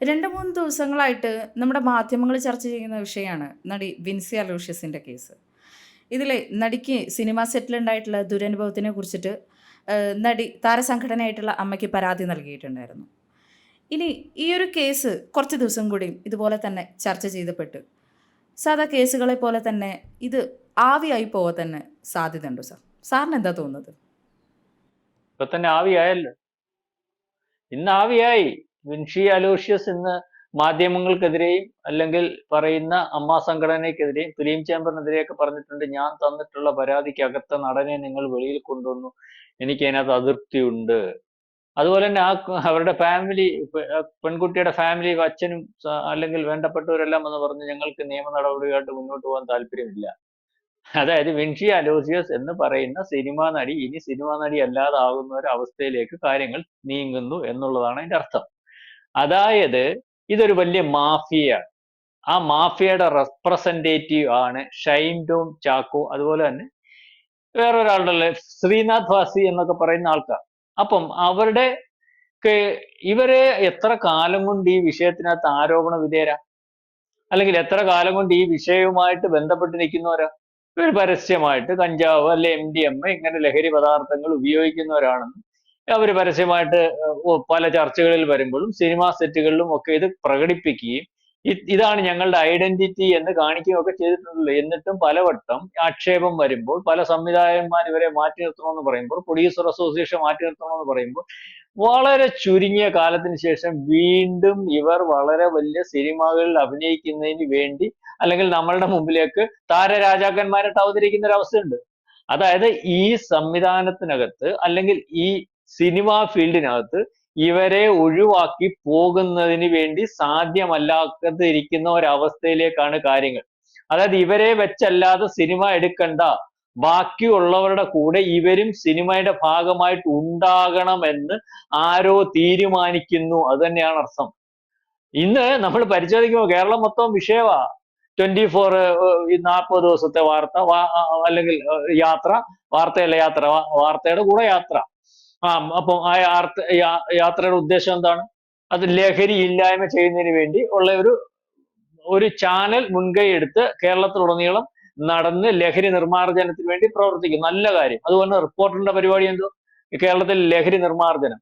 രണ്ട് മൂന്ന് ദിവസങ്ങളായിട്ട് നമ്മുടെ മാധ്യമങ്ങൾ ചർച്ച ചെയ്യുന്ന വിഷയമാണ് നടി വിൻസി അലൂഷ്യസിന്റെ കേസ്. ഇതിലെ നടിക്ക് സിനിമാ സെറ്റിലുണ്ടായിട്ടുള്ള ദുരനുഭവത്തിനെ കുറിച്ചിട്ട് നടി താരസംഘടനയായിട്ടുള്ള അമ്മയ്ക്ക് പരാതി നൽകിയിട്ടുണ്ടായിരുന്നു. ഇനി ഈ ഒരു കേസ് കുറച്ച് ദിവസം കൂടിയും ഇതുപോലെ തന്നെ ചർച്ച ചെയ്തപ്പെട്ട് സാധാ കേസുകളെ പോലെ തന്നെ ഇത് ആവിയായി പോവാൻ തന്നെ സാധ്യതയുണ്ടോ സാർ. സാറിന് എന്താ തോന്നുന്നത്? ഇപ്പൊ തന്നെ ആവിയായല്ലോ. ഇന്ന് ആവിയായി. വിൻഷി അലോഷ്യസ് ഇന്ന് മാധ്യമങ്ങൾക്കെതിരെയും അല്ലെങ്കിൽ പറയുന്ന അമ്മ സംഘടനയ്ക്കെതിരെയും ഫിലിം ചേംബറിനെതിരെയൊക്കെ പറഞ്ഞിട്ടുണ്ട് ഞാൻ തന്നിട്ടുള്ള പരാതിക്കകത്ത നടനെ നിങ്ങൾ വെളിയിൽ കൊണ്ടുവന്നു. എനിക്ക് അതിനകത്ത് അതൃപ്തിയുണ്ട് അതുപോലെ തന്നെ ആ അവരുടെ ഫാമിലി പെൺകുട്ടിയുടെ ഫാമിലി അച്ഛനും അല്ലെങ്കിൽ വേണ്ടപ്പെട്ടവരെല്ലാം എന്ന് പറഞ്ഞ് ഞങ്ങൾക്ക് നിയമ നടപടിയായിട്ട് മുന്നോട്ട് പോകാൻ താല്പര്യമില്ല. അതായത് വിൻഷി അലോസിയസ് എന്ന് പറയുന്ന സിനിമാ നടി ഇനി സിനിമാ നടി അല്ലാതാകുന്ന ഒരു അവസ്ഥയിലേക്ക് കാര്യങ്ങൾ നീങ്ങുന്നു എന്നുള്ളതാണ് അതിന്റെ അർത്ഥം. അതായത് ഇതൊരു വലിയ മാഫിയയാണ്. ആ മാഫിയയുടെ റെപ്രസെന്റേറ്റീവ് ആണ് ഷൈൻ ടോം ചാക്കോ. അതുപോലെ തന്നെ വേറൊരാളുടെ ശ്രീനാഥ് വാസി എന്നൊക്കെ പറയുന്ന ആൾക്കാർ. അപ്പം അവരുടെ ഇവരെ ഇവർ എത്ര കാലം കൊണ്ട് ഈ വിഷയത്തിനകത്ത് ആരോപണ വിധേയരാ? അല്ലെങ്കിൽ എത്ര കാലം കൊണ്ട് ഈ വിഷയവുമായിട്ട് ബന്ധപ്പെട്ട് നിൽക്കുന്നവരാ? ഇവർ പരസ്യമായിട്ട് കഞ്ചാവ് അല്ലെ എം ഡി എം ഇങ്ങനെ ലഹരി പദാർത്ഥങ്ങൾ ഉപയോഗിക്കുന്നവരാണെന്ന് അവർ പരസ്യമായിട്ട് പല ചർച്ചകളിൽ വരുമ്പോഴും സിനിമാ സെറ്റുകളിലും ഒക്കെ ഇത് പ്രകടിപ്പിക്കുകയും ഇതാണ് ഞങ്ങളുടെ ഐഡന്റിറ്റി എന്ന് കാണിക്കുകയും ഒക്കെ ചെയ്തിട്ടുണ്ടല്ലോ എന്നിട്ടും പലവട്ടം ആക്ഷേപം വരുമ്പോൾ പല സംവിധായകന്മാർ ഇവരെ മാറ്റി നിർത്തണമെന്ന് പറയുമ്പോൾ പ്രൊഡ്യൂസർ അസോസിയേഷൻ മാറ്റി നിർത്തണമെന്ന് പറയുമ്പോൾ വളരെ ചുരുങ്ങിയ കാലത്തിന് ശേഷം വീണ്ടും ഇവർ വളരെ വലിയ സിനിമകളിൽ അഭിനയിക്കുന്നതിന് വേണ്ടി അല്ലെങ്കിൽ നമ്മളുടെ മുമ്പിലേക്ക് താരരാജാക്കന്മാരായിട്ട് അവതരിക്കുന്ന ഒരു അവസ്ഥയുണ്ട് അതായത് ഈ സംവിധാനത്തിനകത്ത് അല്ലെങ്കിൽ ഈ സിനിമാ ഫീൽഡിനകത്ത് ഇവരെ ഒഴിവാക്കി പോകുന്നതിന് വേണ്ടി സാധ്യമല്ലാതിരിക്കുന്ന ഒരവസ്ഥയിലേക്കാണ് കാര്യങ്ങൾ. അതായത് ഇവരെ വെച്ചല്ലാതെ സിനിമ എടുക്കണ്ട. ബാക്കിയുള്ളവരുടെ കൂടെ ഇവരും സിനിമയുടെ ഭാഗമായിട്ട് ഉണ്ടാകണമെന്ന് ആരോ തീരുമാനിക്കുന്നു. അത് തന്നെയാണ് അർത്ഥം. ഇന്ന് നമ്മൾ പരിശോധിക്കുമ്പോൾ കേരളം മൊത്തം വിഷയമാ ട്വന്റി ഫോർ നാൽപ്പത് ദിവസത്തെ വാർത്ത അല്ലെങ്കിൽ യാത്ര വാർത്തയല്ല യാത്ര വാർത്തയുടെ കൂടെ യാത്ര. ആ അപ്പം ആ യാത്ര യാത്രയുടെ ഉദ്ദേശം എന്താണ്? അത് ലഹരി ഇല്ലായ്മ ചെയ്യുന്നതിന് വേണ്ടി ഉള്ള ഒരു ഒരു ചാനൽ മുൻകൈ എടുത്ത് കേരളത്തിലുടനീളം നടന്ന് ലഹരി നിർമ്മാർജനത്തിന് വേണ്ടി പ്രവർത്തിക്കും. നല്ല കാര്യം. അതുപോലെ റിപ്പോർട്ടറിന്റെ പരിപാടി എന്തോ? കേരളത്തിൽ ലഹരി നിർമ്മാർജനം.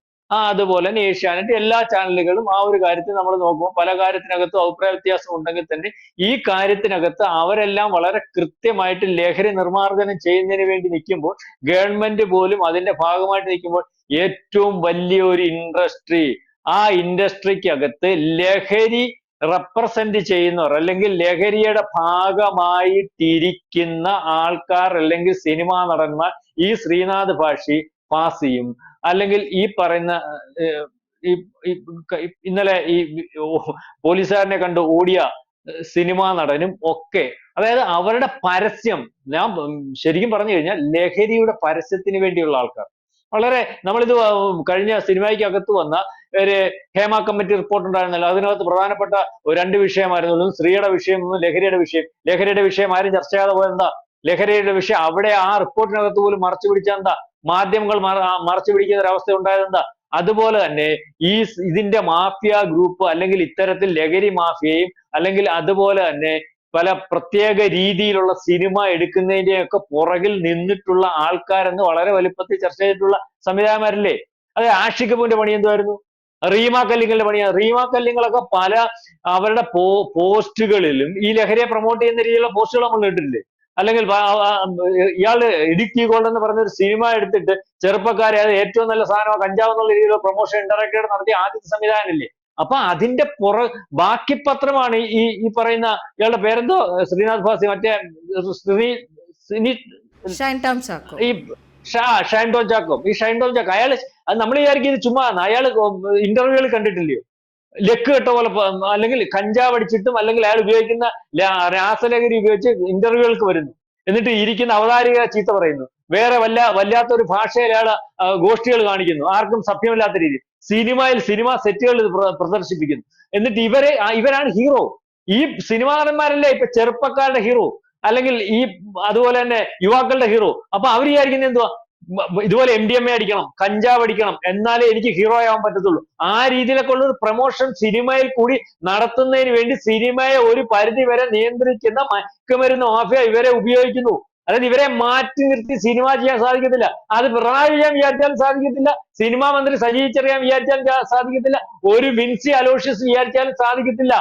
അതുപോലെ തന്നെ ഏഷ്യാനെറ്റ് എല്ലാ ചാനലുകളും ആ ഒരു കാര്യത്തിൽ നമ്മൾ നോക്കുമ്പോൾ പല കാര്യത്തിനകത്തും അഭിപ്രായ വ്യത്യാസം ഉണ്ടെങ്കിൽ തന്നെ ഈ കാര്യത്തിനകത്ത് അവരെല്ലാം വളരെ കൃത്യമായിട്ട് ലഹരി നിർമ്മാർജനം ചെയ്യുന്നതിന് വേണ്ടി നിൽക്കുമ്പോൾ ഗവൺമെന്റ് പോലും അതിന്റെ ഭാഗമായിട്ട് നിൽക്കുമ്പോൾ ഏറ്റവും വലിയൊരു ഇൻഡസ്ട്രി ആ ഇൻഡസ്ട്രിക്കകത്ത് ലഹരി റെപ്രസെന്റ് ചെയ്യുന്നവർ അല്ലെങ്കിൽ ലഹരിയുടെ ഭാഗമായിട്ടിരിക്കുന്ന ആൾക്കാർ അല്ലെങ്കിൽ സിനിമാ നടന്മാർ ഈ ശ്രീനാഥ് ഭാഷി ഫാസിയും അല്ലെങ്കിൽ ഈ പറയുന്ന ഇന്നലെ ഈ പോലീസുകാരനെ കണ്ട് ഓടിയ സിനിമാ നടനും ഒക്കെ അതായത് അവരുടെ പരസ്യം ഞാൻ ശരിക്കും പറഞ്ഞു കഴിഞ്ഞാൽ ലഹരിയുടെ പരസ്യത്തിന് വേണ്ടിയുള്ള ആൾക്കാർ. വളരെ നമ്മളിത് കഴിഞ്ഞ കഴിഞ്ഞ സിനിമയ്ക്കകത്ത് വന്ന ഒരു ഹേമ കമ്മിറ്റി റിപ്പോർട്ട് ഉണ്ടായിരുന്നല്ലോ. അതിനകത്ത് പ്രധാനപ്പെട്ട രണ്ട് വിഷയമായിരുന്നു സ്ത്രീയുടെ വിഷയം ഒന്നും ലഹരിയുടെ വിഷയം. ലഹരിയുടെ വിഷയം ആരും ചർച്ച ചെയ്യാതെ പോയെന്താ ലഹരിയുടെ വിഷയം അവിടെ ആ റിപ്പോർട്ടിനകത്ത് പോലും മറച്ചു പിടിച്ച എന്താ മാധ്യമങ്ങൾ മറ- മറച്ചു പിടിക്കുന്ന ഒരു അവസ്ഥ ഉണ്ടായത് എന്താ? അതുപോലെ തന്നെ ഈ ഇതിന്റെ മാഫിയ ഗ്രൂപ്പ് അല്ലെങ്കിൽ ഇത്തരത്തിൽ ലഹരി മാഫിയയും അല്ലെങ്കിൽ അതുപോലെ തന്നെ പല പ്രത്യേക രീതിയിലുള്ള സിനിമ എടുക്കുന്നതിന്റെയൊക്കെ പുറകിൽ നിന്നിട്ടുള്ള ആൾക്കാരെന്ന് വളരെ വലുപ്പത്തിൽ ചർച്ച ചെയ്തിട്ടുള്ള സംവിധായകന്മാരില്ലേ? അതെ ആഷിക് കപൂറിന്റെ പണി എന്തായിരുന്നു റീമ കല്ലിങ്ങളുടെ പണിയാണ് റീമ കല്ലിങ്ങളൊക്കെ പല അവരുടെ പോസ്റ്റുകളിലും ഈ ലഹരിയെ പ്രൊമോട്ട് ചെയ്യുന്ന രീതിയിലുള്ള പോസ്റ്റുകൾ നമ്മൾ കേട്ടിട്ടില്ലേ അല്ലെങ്കിൽ ഇയാൾ ഇടുക്കി ഗോൾഡ് എന്ന് പറഞ്ഞൊരു സിനിമ എടുത്തിട്ട് ചെറുപ്പക്കാരെ അത് ഏറ്റവും നല്ല സാധനമാണ് കഞ്ചാവ് എന്നുള്ള രീതിയിൽ പ്രൊമോഷൻ ഇൻഡയറക്റ്റ് നടത്തിയ ആദ്യത്തെ സംവിധാനമില്ലേ അപ്പൊ അതിന്റെ പുറ ബാക്കി പത്രമാണ് ഈ ഈ പറയുന്ന ഇയാളുടെ പേരെന്തോ? ശ്രീനാഥ് ഭാസി മറ്റേ ശ്രീ ഈ ഷൈൻ ടോം ചാക്കോ. ഈ ഷൈൻ ടോം ചാക്കോ അയാൾ നമ്മൾ വിചാരിക്കും ഇത് ചുമ്മാ അയാൾ ഇന്റർവ്യൂകൾ കണ്ടിട്ടില്ലയോ? ലക്ക് കെട്ട പോലെ അല്ലെങ്കിൽ കഞ്ചാവ് അടിച്ചിട്ടും അല്ലെങ്കിൽ അയാൾ ഉപയോഗിക്കുന്ന രാസലഹരി ഉപയോഗിച്ച് ഇന്റർവ്യൂകൾക്ക് വരുന്നു. എന്നിട്ട് ഇരിക്കുന്ന അവതാരിക ചീത്ത പറയുന്നു. വേറെ വല്ല വല്ലാത്ത ഒരു ഭാഷയിൽ അയാൾ ഗോഷ്ഠികൾ കാണിക്കുന്നു. ആർക്കും സഭ്യമല്ലാത്ത രീതി സിനിമയിൽ സിനിമ സെറ്റുകൾ പ്രദർശിപ്പിക്കുന്നു. എന്നിട്ട് ഇവരെ ഇവരാണ് ഹീറോ. ഈ സിനിമാ നടന്മാരല്ലേ ഇപ്പൊ ചെറുപ്പക്കാരുടെ ഹീറോ? അല്ലെങ്കിൽ ഈ അതുപോലെ തന്നെ യുവാക്കളുടെ ഹീറോ. അപ്പൊ അവർ വിചാരിക്കുന്നത് എന്തുവാ? ഇതുപോലെ എം ഡി എം എ അടിക്കണം കഞ്ചാവ് അടിക്കണം എന്നാലേ എനിക്ക് ഹീറോ ആവാൻ പറ്റത്തുള്ളൂ. ആ രീതിയിലൊക്കെ ഉള്ള ഒരു പ്രൊമോഷൻ സിനിമയിൽ കൂടി നടത്തുന്നതിന് വേണ്ടി സിനിമയെ ഒരു പരിധി വരെ നിയന്ത്രിക്കുന്ന മയക്കുമരുന്ന് മാഫിയ ഇവരെ ഉപയോഗിക്കുന്നു. അതായത് ഇവരെ മാറ്റി നിർത്തി സിനിമ ചെയ്യാൻ സാധിക്കത്തില്ല. അത് പിണറായി വിജയൻ വിചാരിച്ചാൽ സാധിക്കത്തില്ല. സിനിമാ മന്ത്രി സജീവ് ചെറിയാൻ വിചാരിച്ചാൽ സാധിക്കത്തില്ല. ഒരു വിൻസി അലോഷ്യസ് വിചാരിച്ചാലും സാധിക്കത്തില്ല.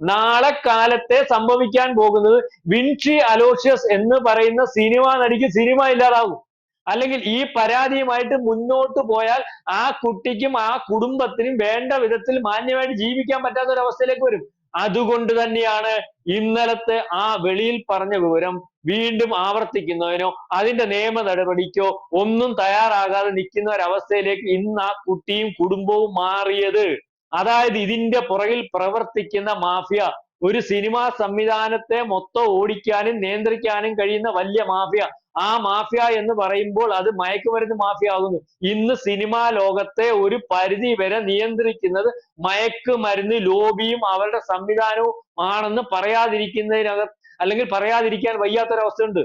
നാളെ കാലത്തെ സംഭവിക്കാൻ പോകുന്നത് വിൻഷി അലോഷ്യസ് എന്ന് പറയുന്ന സിനിമ നടിക്ക് സിനിമ ഇല്ലാതാകും. അല്ലെങ്കിൽ ഈ പരാതിയുമായിട്ട് മുന്നോട്ട് പോയാൽ ആ കുട്ടിക്കും ആ കുടുംബത്തിനും വേണ്ട വിധത്തിൽ മാന്യമായിട്ട് ജീവിക്കാൻ പറ്റാത്ത ഒരു അവസ്ഥയിലേക്ക് വരും. അതുകൊണ്ട് തന്നെയാണ് ഇന്നലത്തെ ആ വെളിയിൽ പറഞ്ഞ വിവരം വീണ്ടും ആവർത്തിക്കുന്നതിനോ അതിന്റെ നിയമ നടപടിക്കോ ഒന്നും തയ്യാറാകാതെ നിൽക്കുന്ന ഒരവസ്ഥയിലേക്ക് ഇന്ന് ആ കുട്ടിയും കുടുംബവും മാറിയത്. അതായത് ഇതിന്റെ പുറകിൽ പ്രവർത്തിക്കുന്ന മാഫിയ ഒരു സിനിമാ സംവിധാനത്തെ മൊത്തം ഓടിക്കാനും നിയന്ത്രിക്കാനും കഴിയുന്ന വലിയ മാഫിയ ആ മാഫിയ എന്ന് പറയുമ്പോൾ അത് മയക്കുമരുന്ന് മാഫിയ ആകുന്നു ഇന്ന് സിനിമാ ലോകത്തെ ഒരു പരിധി വരെ നിയന്ത്രിക്കുന്നത് മയക്കുമരുന്ന് ലോബിയും അവരുടെ സംവിധാനവും ആണെന്ന് പറയാതിരിക്കുന്നതിനകത്ത് അല്ലെങ്കിൽ പറയാതിരിക്കാൻ വയ്യാത്തൊരവസ്ഥയുണ്ട്.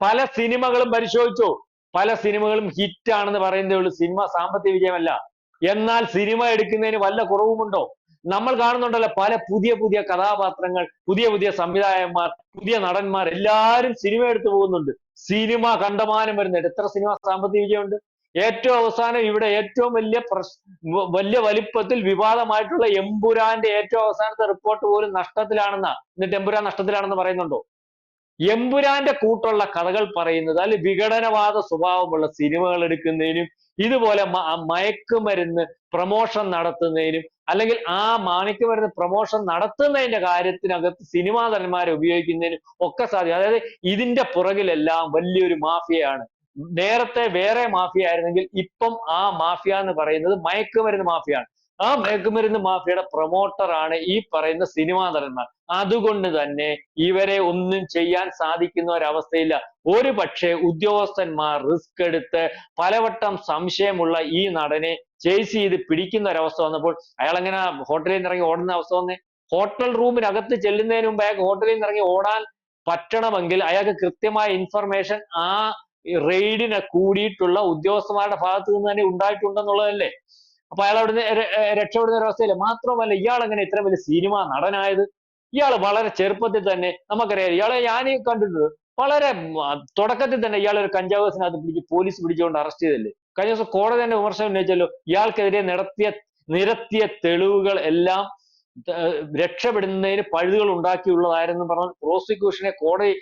പല സിനിമകളും പരിശോധിച്ചോ? പല സിനിമകളും ഹിറ്റ് ആണെന്ന് പറയുന്നേ ഉള്ളൂ. സിനിമ സാമ്പത്തിക വിജയമല്ല. എന്നാൽ സിനിമ എടുക്കുന്നതിന് വല്ല കുറവുമുണ്ടോ? നമ്മൾ കാണുന്നുണ്ടല്ലോ പല പുതിയ പുതിയ കഥാപാത്രങ്ങൾ പുതിയ പുതിയ സംവിധായകന്മാർ പുതിയ നടന്മാർ എല്ലാവരും സിനിമ എടുത്തു പോകുന്നുണ്ട്. സിനിമ കണ്ടമാനം വരുന്നുണ്ട്. എത്ര സിനിമ സാമ്പത്തിക വിജയമുണ്ട്? ഏറ്റവും അവസാനം ഇവിടെ ഏറ്റവും വലിയ പ്രശ് വലിയ വലിപ്പത്തിൽ വിവാദമായിട്ടുള്ള എമ്പുരാന്റെ ഏറ്റവും അവസാനത്തെ റിപ്പോർട്ട് പോലും നഷ്ടത്തിലാണെന്നാ എന്നിട്ട് എമ്പുരാൻ നഷ്ടത്തിലാണെന്ന് പറയുന്നുണ്ടോ? എമ്പുരാന്റെ കൂട്ടുള്ള കഥകൾ പറയുന്നത് അതിൽ വിഘടനവാദ സ്വഭാവമുള്ള സിനിമകൾ എടുക്കുന്നതിനും ഇതുപോലെ മയക്കുമരുന്ന് പ്രമോഷൻ നടത്തുന്നതിനും അല്ലെങ്കിൽ ആ മയക്കുമരുന്ന് പ്രമോഷൻ നടത്തുന്നതിന്റെ കാര്യത്തിനകത്ത് സിനിമാ നടന്മാരെ ഉപയോഗിക്കുന്നതിനും ഒക്കെ സാധ്യത. അതായത് ഇതിന്റെ പുറകിലെല്ലാം വലിയൊരു മാഫിയയാണ്. നേരത്തെ വേറെ മാഫിയ ആയിരുന്നെങ്കിൽ ഇപ്പം ആ മാഫിയ എന്ന് പറയുന്നത് മയക്കുമരുന്ന് മാഫിയാണ്. ആ മയക്കുമരുന്ന് മാഫിയയുടെ പ്രൊമോട്ടറാണ് ഈ പറയുന്ന സിനിമാ നടന്മാർ. അതുകൊണ്ട് തന്നെ ഇവരെ ഒന്നും ചെയ്യാൻ സാധിക്കുന്ന ഒരവസ്ഥയില്ല ഒരു പക്ഷേ ഉദ്യോഗസ്ഥന്മാർ റിസ്ക് എടുത്ത് പലവട്ടം സംശയമുള്ള ഈ നടനെ ചേസ് ചെയ്ത് പിടിക്കുന്ന ഒരവസ്ഥ വന്നപ്പോൾ അയാൾ എങ്ങനെ ഹോട്ടലിൽ നിന്ന് ഇറങ്ങി ഓടുന്ന അവസ്ഥ വന്നേ? ഹോട്ടൽ റൂമിനകത്ത് ചെല്ലുന്നതിന് മുമ്പ് അയാൾക്ക് ഹോട്ടലിൽ നിന്ന് ഇറങ്ങി ഓടാൻ പറ്റണമെങ്കിൽ അയാൾക്ക് കൃത്യമായ ഇൻഫർമേഷൻ ആ റെയ്ഡിനെ കൂടിയിട്ടുള്ള ഉദ്യോഗസ്ഥന്മാരുടെ ഭാഗത്ത് നിന്ന് തന്നെ ഉണ്ടായിട്ടുണ്ടെന്നുള്ളതല്ലേ? അപ്പൊ അയാൾ അവിടുന്ന് രക്ഷപ്പെടുന്ന ഒരു അവസ്ഥയില്ല മാത്രമല്ല ഇയാൾ എങ്ങനെ ഇത്ര വലിയ സിനിമ നടനായത്? ഇയാൾ വളരെ ചെറുപ്പത്തിൽ തന്നെ നമുക്കറിയാം ഇയാളെ ഞാൻ കണ്ടിട്ടുണ്ട്. വളരെ തുടക്കത്തിൽ തന്നെ ഇയാൾ ഒരു കഞ്ചാവ് പിടിച്ച് പോലീസ് പിടിച്ചുകൊണ്ട് അറസ്റ്റ് ചെയ്തല്ലേ കഴിഞ്ഞ ദിവസം കോടതി തന്നെ വിമർശനം ഉന്നയിച്ചല്ലോ ഇയാൾക്കെതിരെ നടത്തിയ നിരത്തിയ തെളിവുകൾ എല്ലാം രക്ഷപ്പെടുന്നതിന് പഴുതുകൾ ഉണ്ടാക്കിയുള്ളതായിരുന്നു പറഞ്ഞ് പ്രോസിക്യൂഷനെ കോടതി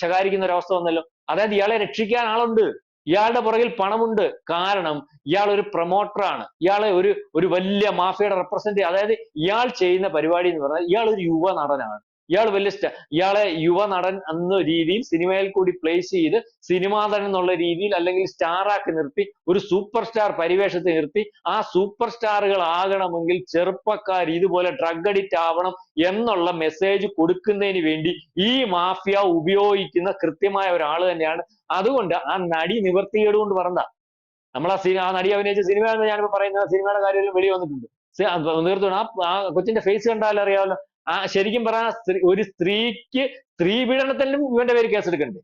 ശകാരിക്കുന്ന ഒരു അവസ്ഥ വന്നല്ലോ. അതായത് ഇയാളെ രക്ഷിക്കാൻ ആളുണ്ട്. ഇയാളുടെ പുറകിൽ പണമുണ്ട്. കാരണം ഇയാൾ ഒരു പ്രൊമോട്ടറാണ് ഇയാളെ ഒരു ഒരു വലിയ മാഫിയയുടെ റെപ്രസെന്റ് അതായത് ഇയാൾ ചെയ്യുന്ന പരിപാടി എന്ന് പറഞ്ഞാൽ ഇയാൾ ഒരു യുവ നടനാണ്. ഇയാൾ വലിയ ഇയാളെ യുവ നടൻ എന്ന രീതിയിൽ സിനിമയിൽ കൂടി പ്ലേസ് ചെയ്ത് സിനിമാ നടൻ എന്നുള്ള രീതിയിൽ അല്ലെങ്കിൽ സ്റ്റാർ ആക്കി നിർത്തി ഒരു സൂപ്പർ സ്റ്റാർ പരിവേഷത്തിൽ നിർത്തി ആ സൂപ്പർ സ്റ്റാറുകൾ ആകണമെങ്കിൽ ചെറുപ്പക്കാർ ഇതുപോലെ ഡ്രഗ് അഡിക്റ്റ് ആവണം എന്നുള്ള മെസ്സേജ് കൊടുക്കുന്നതിന് വേണ്ടി ഈ മാഫിയ ഉപയോഗിക്കുന്ന കൃത്യമായ ഒരാൾ തന്നെയാണ്. അതുകൊണ്ട് ആ നടി നിവർത്തികേട് കൊണ്ട് പറഞ്ഞതാ. നമ്മൾ ആ സിനിമ ആ നടി അഭിനയിച്ച സിനിമ എന്ന് ഞാനിപ്പോ പറയുന്ന സിനിമയുടെ കാര്യം വെളി വന്നിട്ടുണ്ട്. ആ ആ കൊച്ചിന്റെ ഫേസ് കണ്ടാൽ അറിയാമല്ലോ. ആ ശരിക്കും പറഞ്ഞാൽ ഒരു സ്ത്രീക്ക് സ്ത്രീ പീഡനത്തിലും ഇവന്റെ പേര് കേസെടുക്കണ്ടേ?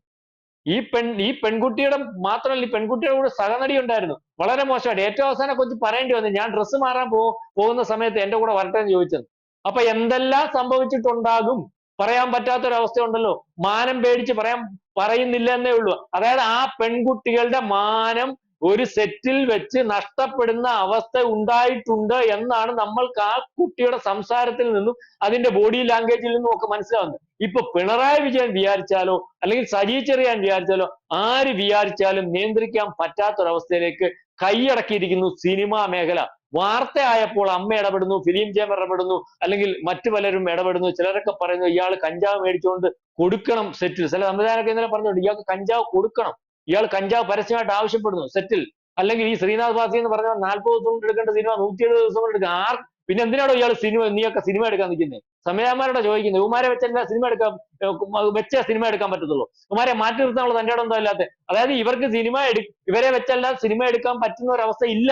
ഈ പെൺ ഈ പെൺകുട്ടിയുടെ മാത്രമല്ല ഈ പെൺകുട്ടിയുടെ കൂടെ സഹനടി ഉണ്ടായിരുന്നു. വളരെ മോശമായിട്ട്. ഏറ്റവും അവസാനം കൊച്ചു പറയേണ്ടി വന്നു ഞാൻ ഡ്രസ്സ് മാറാൻ പോ പോകുന്ന സമയത്ത് എന്റെ കൂടെ വരട്ടെ എന്ന് ചോദിച്ചത് അപ്പൊ എന്തെല്ലാം സംഭവിച്ചിട്ടുണ്ടാകും? പറയാൻ പറ്റാത്തൊരവസ്ഥ ഉണ്ടല്ലോ മാനം പേടിച്ച് പറയാൻ പറയുന്നില്ല എന്നേ ഉള്ളൂ. അതായത് ആ പെൺകുട്ടികളുടെ മാനം ഒരു സെറ്റിൽ വെച്ച് നഷ്ടപ്പെടുന്ന അവസ്ഥ ഉണ്ടായിട്ടുണ്ട് എന്നാണ് നമ്മൾക്ക് ആ കുട്ടിയുടെ സംസാരത്തിൽ നിന്നും അതിന്റെ ബോഡി ലാംഗ്വേജിൽ നിന്നും ഒക്കെ മനസ്സിലാവുന്നത്. ഇപ്പൊ പിണറായി വിജയൻ വിചാരിച്ചാലോ അല്ലെങ്കിൽ സജി ചെറിയാൻ വിചാരിച്ചാലോ ആര് വിചാരിച്ചാലും നിയന്ത്രിക്കാൻ പറ്റാത്തൊരവസ്ഥയിലേക്ക് കൈയടക്കിയിരിക്കുന്നു സിനിമാ മേഖല. വാർത്തയായപ്പോൾ അമ്മ ഇടപെടുന്നു ഫിലിം ചേമ്പർ ഇടപെടുന്നു അല്ലെങ്കിൽ മറ്റു പലരും ഇടപെടുന്നു. ചിലരൊക്കെ പറയുന്നു ഇയാൾ കഞ്ചാവ് മേടിച്ചുകൊണ്ട് കൊടുക്കണം സെറ്റിൽ. ചില സംവിധാനമൊക്കെ ഇന്നലെ പറഞ്ഞിട്ടുണ്ട് ഇയാൾക്ക് കഞ്ചാവ് കൊടുക്കണം. ഇയാൾ കഞ്ചാവ് പരസ്യമായിട്ട് ആവശ്യപ്പെടുന്നു സെറ്റിൽ അല്ലെങ്കിൽ ഈ ശ്രീനാഥ് ഭാസി എന്ന് പറഞ്ഞാൽ നാൽപ്പത് ദിവസം കൊണ്ട് എടുക്കേണ്ട സിനിമ നൂറ്റി എഴുപത് ദിവസം കൊണ്ട് എടുക്കുക ആർ പിന്നെ എന്തിനാണോ ഇയാൾ സിനിമ നീയൊക്കെ സിനിമ എടുക്കാൻ നിൽക്കുന്നത് സമയമാരോടെ ചോദിക്കുന്നത് ഉമാരെ വെച്ചല്ല സിനിമ എടുക്കാൻ വെച്ച സിനിമ എടുക്കാൻ പറ്റത്തുള്ളൂ. ഉമാരെ മാറ്റി നിർത്താനുള്ള തന്റെ ഇടം ഇല്ലാത്ത അതായത് ഇവർക്ക് സിനിമ എടു ഇവരെ വെച്ചല്ല സിനിമ എടുക്കാൻ പറ്റുന്ന ഒരു അവസ്ഥ ഇല്ല.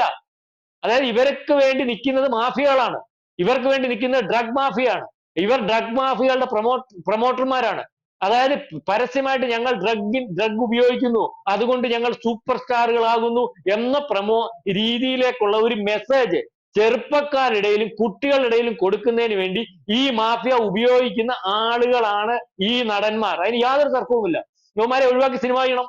അതായത് ഇവർക്ക് വേണ്ടി നിൽക്കുന്നത് മാഫിയകളാണ്. ഇവർക്ക് വേണ്ടി നിൽക്കുന്നത് ഡ്രഗ് മാഫിയാണ്. ഇവർ ഡ്രഗ് മാഫിയകളുടെ പ്രൊമോ പ്രൊമോട്ടർമാരാണ്. അതായത് പരസ്യമായിട്ട് ഞങ്ങൾ ഡ്രഗ് ഡ്രഗ് ഉപയോഗിക്കുന്നു. അതുകൊണ്ട് ഞങ്ങൾ സൂപ്പർ സ്റ്റാറുകളാകുന്നു എന്ന പ്രമോ രീതിയിലേക്കുള്ള ഒരു മെസ്സേജ് ചെറുപ്പക്കാരിടയിലും കുട്ടികളുടെ ഇടയിലും കൊടുക്കുന്നതിന് വേണ്ടി ഈ മാഫിയ ഉപയോഗിക്കുന്ന ആളുകളാണ് ഈ നടന്മാർ. അതിന് യാതൊരു തർക്കവുമില്ല. യുവമാരെ ഒഴിവാക്കി സിനിമ ചെയ്യണം.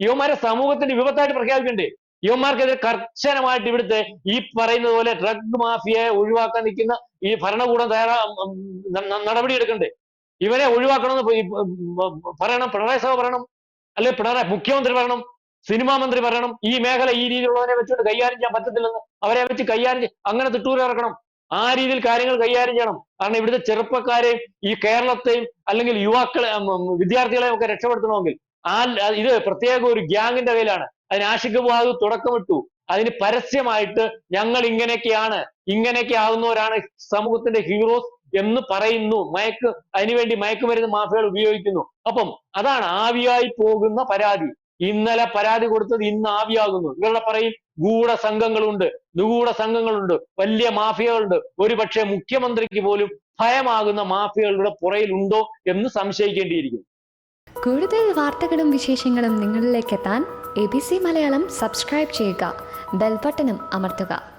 യുവമാരെ സമൂഹത്തിന്റെ വിപത്തായിട്ട് പ്രഖ്യാപിക്കണ്ടേ? യുവമാർക്കെതിരെ കർശനമായിട്ട് ഇവിടുത്തെ ഈ പറയുന്നത് പോലെ ഡ്രഗ് മാഫിയയെ ഒഴിവാക്കാൻ നിൽക്കുന്ന ഈ ഭരണകൂടം തയ്യാറാ നടപടിയെടുക്കണ്ടേ? ഇവരെ ഒഴിവാക്കണമെന്ന് പറയണം. പിണറായി സഭ പറയണം. അല്ലെ പിണറായി മുഖ്യമന്ത്രി പറയണം. സിനിമാ മന്ത്രി പറയണം. ഈ മേഖല ഈ രീതിയിലുള്ളവരെ വെച്ചുകൊണ്ട് കൈകാര്യം ചെയ്യാൻ പറ്റത്തില്ലെന്ന് അവരെ വെച്ച് കൈകാര്യം അങ്ങനെ തിട്ടൂർ ഇറക്കണം. ആ രീതിയിൽ കാര്യങ്ങൾ കൈകാര്യം ചെയ്യണം. കാരണം ഇവിടുത്തെ ചെറുപ്പക്കാരെയും ഈ കേരളത്തെയും അല്ലെങ്കിൽ യുവാക്കളെ വിദ്യാർത്ഥികളെയും ഒക്കെ രക്ഷപ്പെടുത്തണമെങ്കിൽ ആ ഇത് പ്രത്യേക ഒരു ഗ്യാങ്ങിന്റെ കയ്യിലാണ്. അതിന് ആഷിഖ് ബാബു തുടക്കമിട്ടു. അതിന് പരസ്യമായിട്ട് ഞങ്ങൾ ഇങ്ങനെയൊക്കെയാണ് ഇങ്ങനെയൊക്കെ ആവുന്നവരാണ് സമൂഹത്തിന്റെ ഹീറോസ് എന്ന് പറയുന്നു. മയക്ക് അതിനുവേണ്ടി മയക്കുമരുന്ന് മാഫിയകൾ ഉപയോഗിക്കുന്നു. അപ്പം അതാണ് ആവിയായി പോകുന്ന പരാതി. ഇന്നലെ പരാതി കൊടുത്തത് ഇന്ന് ആവിയാകുന്നു. ഇവരുടെ പറയും ഗൂഢ സംഘങ്ങളുണ്ട് നിഗൂഢ സംഘങ്ങളുണ്ട് വലിയ മാഫിയകളുണ്ട്. ഒരുപക്ഷെ മുഖ്യമന്ത്രിക്ക് പോലും ഭയമാകുന്ന മാഫിയകളുടെ പുറയിലുണ്ടോ എന്ന് സംശയിക്കേണ്ടിയിരിക്കുന്നു. കൂടുതൽ വാർത്തകളും വിശേഷങ്ങളും നിങ്ങളിലേക്ക് എത്താൻ A B C Malayalam subscribe ചെയ്യുക. ബെൽബട്ടനും അമർത്തുക.